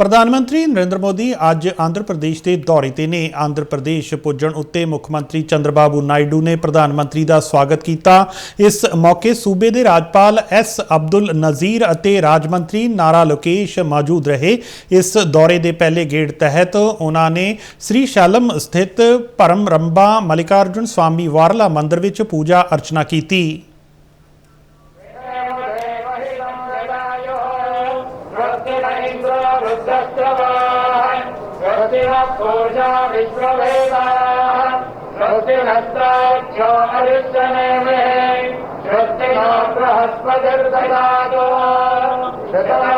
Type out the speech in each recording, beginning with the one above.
ਪ੍ਰਧਾਨ ਮੰਤਰੀ ਨਰਿੰਦਰ ਮੋਦੀ ਅੱਜ ਆਂਧਰ ਪ੍ਰਦੇਸ਼ ਦੇ ਦੌਰੇ ਤੇ ਨੇ। ਆਂਧਰ ਪ੍ਰਦੇਸ਼ ਪੁੱਜਣ ਉੱਤੇ ਮੁੱਖ ਮੰਤਰੀ ਚੰਦਰਬਾਬੂ ਨਾਇਡੂ ਨੇ ਪ੍ਰਧਾਨ ਮੰਤਰੀ ਦਾ ਸਵਾਗਤ ਕੀਤਾ। ਇਸ ਮੌਕੇ ਸੂਬੇ ਦੇ ਰਾਜਪਾਲ ਐਸ ਅਬਦੁਲ ਨਜ਼ੀਰ ਅਤੇ ਰਾਜ ਮੰਤਰੀ ਨਾਰਾ ਲੋਕੇਸ਼ ਮੌਜੂਦ ਰਹੇ। ਇਸ ਦੌਰੇ ਦੇ ਪਹਿਲੇ ਗੇੜ ਤਹਿਤ ਉਹਨਾਂ ਨੇ ਸ੍ਰੀ ਸ਼ਾਲਮ ਸਥਿਤ ਭਰਮ ਰੰਬਾ ਮਲਿਕਾਰਜੁਨ ਸਵਾਮੀ ਵਾਰਲਾ ਮੰਦਿਰ ਵਿੱਚ ਪੂਜਾ ਅਰਚਨਾ ਕੀਤੀ। सहस्रवान् स्वस्तिनः पूर्जा विश्वभेदाः स्वस्तिनस्त्राख्यो हरिश्चनेमे स्वस्तिनो बृहस्पतिर्ददातो शतम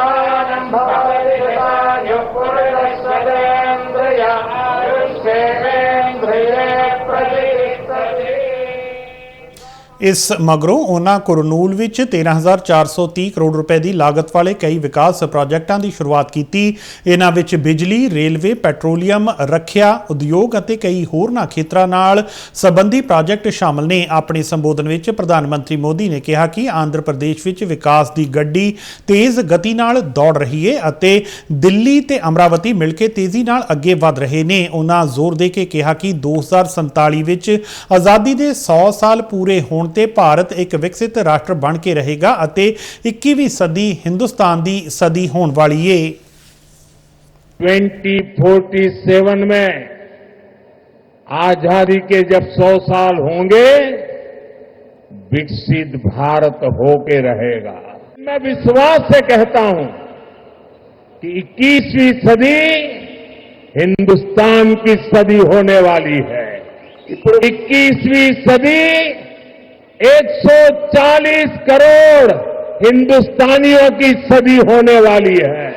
ਇਸ ਮਗਰੋਂ ਉਹਨਾਂ ਕੁਰਨੂਲ ਵਿੱਚ 13430 ਕਰੋੜ ਰੁਪਏ ਦੀ ਲਾਗਤ ਵਾਲੇ ਕਈ ਵਿਕਾਸ ਪ੍ਰੋਜੈਕਟਾਂ ਦੀ ਸ਼ੁਰੂਆਤ ਕੀਤੀ। ਇਹਨਾਂ ਵਿੱਚ ਬਿਜਲੀ, ਰੇਲਵੇ, ਪੈਟਰੋਲੀਅਮ, ਰੱਖਿਆ, ਉਦਯੋਗ ਅਤੇ ਕਈ ਹੋਰਨਾਂ ਖੇਤਰਾਂ ਨਾਲ ਸੰਬੰਧੀ ਪ੍ਰੋਜੈਕਟ ਸ਼ਾਮਲ ਨੇ। ਆਪਣੇ ਸੰਬੋਧਨ ਵਿੱਚ ਪ੍ਰਧਾਨ ਮੰਤਰੀ ਮੋਦੀ ਨੇ ਕਿਹਾ ਕਿ ਆਂਧਰ ਪ੍ਰਦੇਸ਼ ਵਿੱਚ ਵਿਕਾਸ ਦੀ ਗੱਡੀ ਤੇਜ਼ ਗਤੀ ਨਾਲ ਦੌੜ ਰਹੀ ਹੈ ਅਤੇ ਦਿੱਲੀ ਤੇ ਅਮਰਾਵਤੀ ਮਿਲ ਕੇ ਤੇਜ਼ੀ ਨਾਲ ਅੱਗੇ ਵਧ ਰਹੇ ਨੇ। ਉਹਨਾਂ ਜ਼ੋਰ ਦੇ ਕੇ ਕਿਹਾ ਕਿ 2047 ਵਿੱਚ ਆਜ਼ਾਦੀ ਦੇ 100 ਸਾਲ ਪੂਰੇ ਹੋਣ ਤੇ ਭਾਰਤ ਇੱਕ ਵਿਕਸਿਤ ਰਾਸ਼ਟਰ ਬਣ ਕੇ ਰਹੇਗਾ ਅਤੇ 21ਵੀਂ ਸਦੀ ਹਿੰਦੁਸਤਾਨ ਦੀ ਸਦੀ ਹੋਣ ਵਾਲੀ ਏ 2047 में आजादी के जब 100 साल होंगे विकसित भारत होके रहेगा मैं विश्वास से कहता हूं कि 21वीं सदी हिंदुस्तान की सदी होने वाली है 21वीं सदी 140 करोड़ हिंदुस्तानियों की सदी होने वाली है